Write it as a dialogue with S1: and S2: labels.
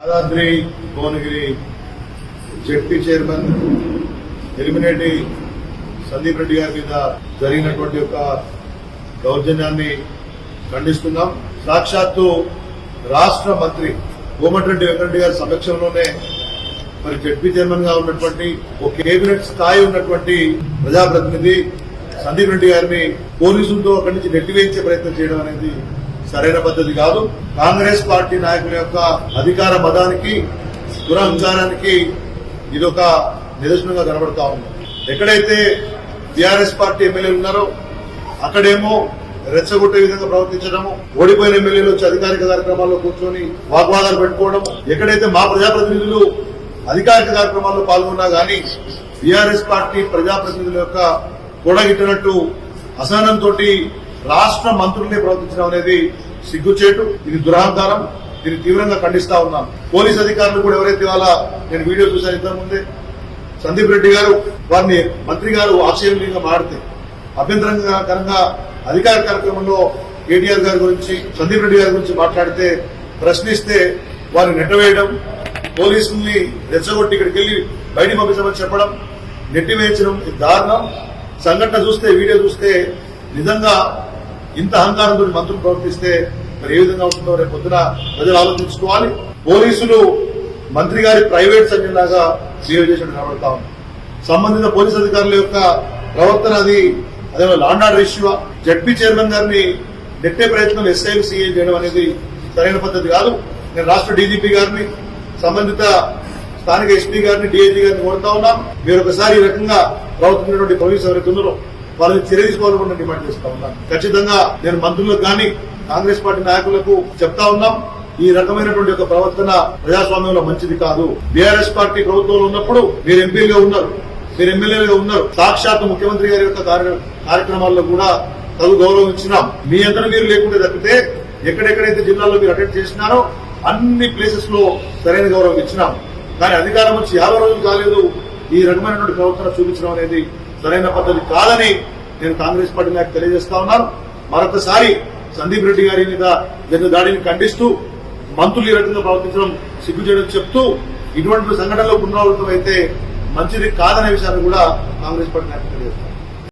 S1: Yadadri Bhuvanagiri ZP chairman Elimineti Sandeep Reddy గారి మీద జరిగినటువంటి ఒక దౌర్జన్యాన్ని ఖండిస్తున్నాం. సాక్షాత్తు రాష్ట్ర మంత్రి కోమటిరెడ్డి వెంకటరెడ్డి గారి సమక్షంలోనే మరి జడ్పీ చైర్మన్గా ఉన్నటువంటి ఒక కేబినెట్ స్థాయి ఉన్నటువంటి ప్రజాప్రతినిధి సందీప్ రెడ్డి గారిని పోలీసులతో అక్కడి నుంచి నెట్టివేయించే ప్రయత్నం చేయడం అనేది సరైన పద్ధతి కాదు. కాంగ్రెస్ పార్టీ నాయకుల యొక్క అధికార మదానికి దురహంకారానికి ఇదొక నిదర్శనంగా కనబడతా ఉంది. ఎక్కడైతే టిఆర్ఎస్ పార్టీ ఎమ్మెల్యేలు ఉన్నారో అక్కడేమో రెచ్చగొట్టే విధంగా ప్రవర్తించడము ఓడిపోయిన ఎమ్మెల్యేలు వచ్చి అధికారిక కార్యక్రమాల్లో కూర్చొని వాగ్వాదాలు పెట్టుకోవడం ఎక్కడైతే మా ప్రజాప్రతినిధులు అధికారిక కార్యక్రమాల్లో పాల్గొన్నా గానీ టిఆర్ఎస్ పార్టీ ప్రజాప్రతినిధుల యొక్క కూడగిట్టినట్టు అసహనంతో రాష్ట్ర మంత్రుల్ని ప్రవర్తించడం అనేది సిగ్గుచేటు ఇది దురహంకారం దీన్ని తీవ్రంగా ఖండిస్తా ఉన్నాం. పోలీస్ అధికారులు కూడా ఎవరైతే వాళ్ళ నేను వీడియో చూశాను ఇంతకుముందే సందీప్ రెడ్డి గారు వారిని మంత్రి గారు ఆక్షేపణీయంగా మాడితే అభ్యంతరంగా అధికార కార్యక్రమంలో కేటీఆర్ గారి గురించి సందీప్ రెడ్డి గారి గురించి మాట్లాడితే ప్రశ్నిస్తే వారిని నెట్టవేయడం పోలీసుల్ని రెచ్చగొట్టి ఇక్కడికి వెళ్ళి బయటికి పంపించమని చెప్పడం నెట్టివేయించడం దారుణం. సంఘటన చూస్తే వీడియో చూస్తే నిజంగా ఇంత అహంకారంతో మంత్రులు ప్రవర్తిస్తే మరి ఏ విధంగా ఉంటుందో రేపు పొద్దున ప్రజలు ఆలోచించుకోవాలి. పోలీసులు మంత్రి గారి ప్రైవేట్ సంఘంలాగా బిహేవ్ చేసినట్టు కనబడతా ఉంది. సంబంధిత పోలీస్ అధికారుల యొక్క ప్రవర్తన అది అదే law and order issue ZP chairman గారిని నెట్టే ప్రయత్నం ఎస్ఐఎం సీఏ చేయడం అనేది సరైన పద్ధతి కాదు. నేను రాష్ట్ర డీజీపీ గారిని సంబంధిత స్థానిక ఎస్పీ గారిని డిఐజీ గారిని కోరుతా ఉన్నాం మీరు ఒకసారి ఈ రకంగా ప్రవర్తించినటువంటి పోలీసు ఎవరైతే ఉన్నారో వాళ్ళని చర్య తీసుకోవాలని డిమాండ్ చేస్తా ఉన్నాం. ఖచ్చితంగా నేను మంత్రులకు కానీ కాంగ్రెస్ పార్టీ నాయకులకు చెప్తా ఉన్నాం. ఈ రకమైనటువంటి ఒక ప్రవర్తన ప్రజాస్వామ్యంలో మంచిది కాదు. బీఆర్ఎస్ పార్టీ ప్రభుత్వంలో ఉన్నప్పుడు మీరు ఎంపీలుగా ఉన్నారు. మీరు ఎమ్మెల్యేలుగా ఉన్నారు. సాక్షాత్ ముఖ్యమంత్రి గారి యొక్క కార్యక్రమాల్లో కూడా తగు గౌరవం ఇచ్చినాం. మీ అంతటా మీరు లేకుంటే తప్పితే ఎక్కడెక్కడైతే జిల్లాలో మీరు అటెండ్ చేసినారో అన్ని ప్లేసెస్లో సరైన గౌరవం ఇచ్చినాం. కానీ అధికారం వచ్చి యాభై రోజులు కాలేదు. ఈ రకమైనటువంటి ప్రవర్తన చూపించడం అనేది సరైన పద్ధతి కాదని నేను కాంగ్రెస్ పార్టీ నాకు తెలియజేస్తా ఉన్నాను. మరొకసారి సందీప్ రెడ్డి గారి మీద జరిగిన దాడిని ఖండిస్తూ మంత్రులు ఈ రకంగా ప్రవర్తించడం సిగ్గు చేయడం చెప్తూ ఇటువంటి సంఘటనలో పునరావృతం అయితే మంచిది కాదనే విషయాన్ని కూడా కాంగ్రెస్ పార్టీ నాయకులు తెలియజేస్తారు